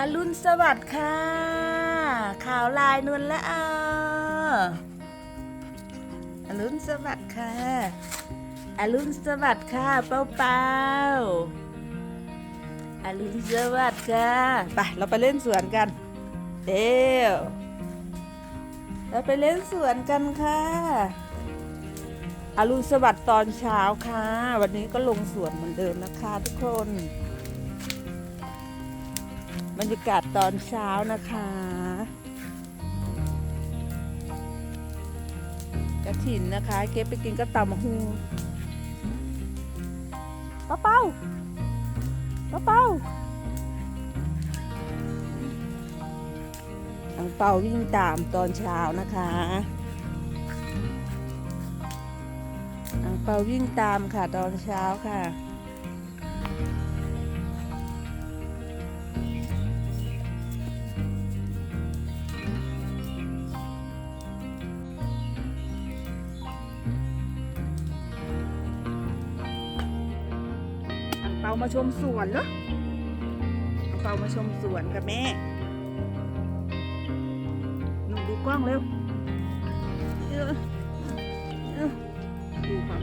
อรุณสวัสดิ์ค่ะ ข่าวลายนวลละเอออรุณสวัสดิ์ค่ะ อรุณสวัสดิ์ค่ะ เป้าเป้าอรุณสวัสดิ์ค่ะ ไป เราไปเล่นสวนกัน เดี๋ยวเราไปเล่นสวนกันค่ะ อรุณสวัสดิ์ตอนเช้าค่ะ วันนี้ก็ลงสวนเหมือนเดิมนะคะทุกคน บรรยากาศตอนเช้านะคะกระถินนะคะ เก็บไปกินก็ตำมะฮูป้าเป้าป้าเป้าอังเปาวิ่งตามตอนเช้านะคะอังเปาวิ่งตามค่ะตอนเช้าค่ะ มาชมสวนเหรอเอังเปามาชมสวนกับแม่หนูดูกล้องเร็วเออเออดูครับ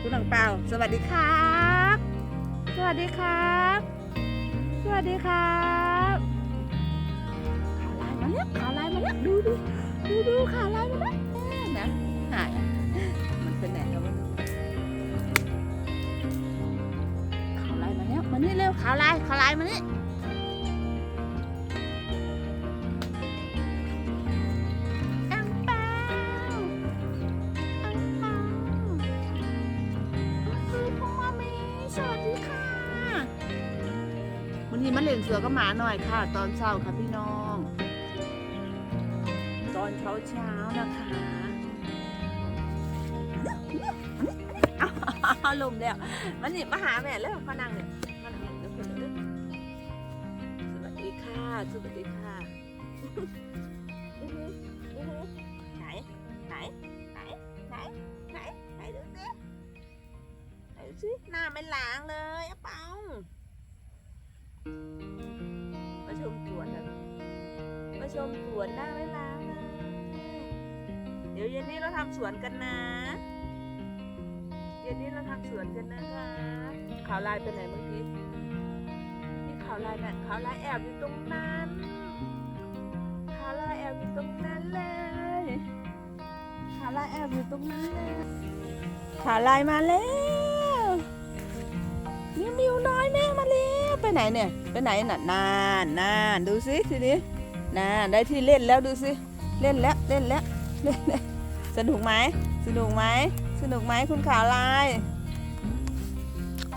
คุณอังเปาสวัสดีครับ สวัสดีครับ สวัสดีครับข่าวไลน์มาแล้วข่าวไลน์มาแล้วดูดูดูดูข่าวไลน์มา เขาวลายขาวลายมานี่อังเปาอังเปาคือพ่อมามีสวัสดีค่ะวันนี้มาเล่นเสือก็หมาหน่อยค่ะ ตอนเช้าค่ะพี่น้อง ตอนเช้าเช้านะคะเอาลมแล้วมันนี่มาหาแม่แล้วมานั่งเนี่ย ดีค่ะ สวัสดีค่ะอื้อหืออื้อหือไหนไหนไหนไหนไหนไหนดูสิไหนดูสิหน้าไม่ล้างเลยอะเปามาชมสวนนะมาชมสวนหน้าไม่ล้างเลยเดี๋ยวเย็นนี้เราทำสวนกันนะ เย็นนี้เราทำสวนกันนะคะขาวลายไปไหนเมื่อกี้ ลายน่ะขาลายแอบอยู่ตรงนั้นขาลายแอบอยู่ตรงนั้นเลยขาลายแอบอยู่ตรงนั้นเลยขาลายมาแล้วมิวมิวน้อยแม่มาแล้วไปไหนเนี่ยไปไหนน่ะนานนานดูสิทีนี้นานได้ที่เล่นแล้วดูสิเล่นแล้วเล่นแล้วเล่นแล้วสนุกไหมสนุกไหมสนุกไหมคุณขาวลาย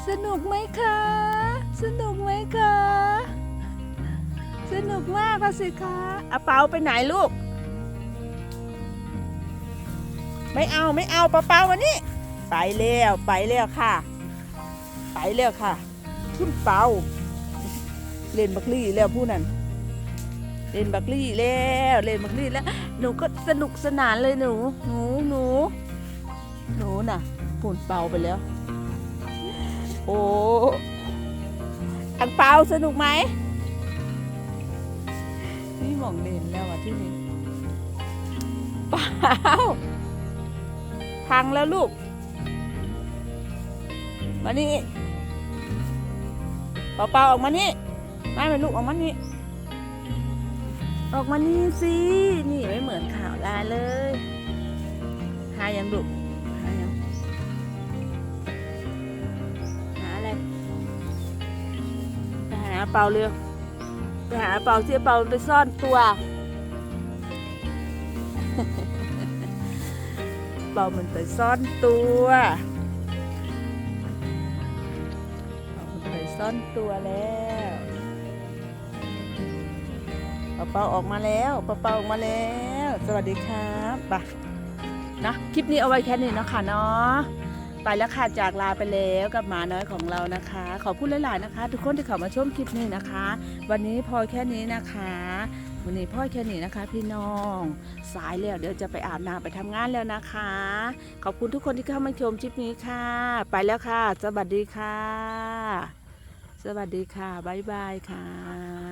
สนุกไหมคะ สนุกไหมคะ สนุกมากละสิคะอาเปาไปไหนลูก ไม่เอาไม่เอาเปาเปามานี่ไปแล้วไปแล้วค่ะ ไปแล้วค่ะคุณเปาเล่นบักลี่แล้วผู้นั้นเล่นบักลี่แล้วเล่นบักลี่แล้ว หนูก็สนุกสนานเลยหนูหนูหนูหนูน่ะฝุ่นเป่าไปแล้ว โอ้ อังเปาสนุกไหมนี่หมองเด่นแล้วอะที่นี่เปล่าพังแล้วลูก มานี่เปาเปาออกมานี่ไม่เป็นลูกออกมานี่ออกมานี่สิ นี่ไม่เหมือนข่าวลายเลยหายังลู เปาเร็ว ไปหาเปาเสียเปาไปซ่อนตัว เปามันไปซ่อนตัวเปามันไปซ่อนตัวแล้วเปาเปาออกมาแล้วเปาเปาออกมาแล้ว สวัสดีครับไปนะคลิปนี้เอาไว้แค่นี้นะค่ะเนาะ ไปแล้วค่ะจากลาไปแล้วกับหมาน้อยของเรานะคะ ขอบคุณหลายๆนะคะ ทุกคนที่เข้ามาชมคลิปนี้นะคะ วันนี้พอแค่นี้นะคะวันนี้พ่อแค่นี้นะคะ พี่น้อง สายแล้วเดี๋ยวจะไปอาบน้ำไปทำงานแล้วนะคะ ขอบคุณทุกคนที่เข้ามาชมคลิปนี้ค่ะ ไปแล้วค่ะ สวัสดีค่ะสสวัสดีค่ะบ๊ายบายค่ะ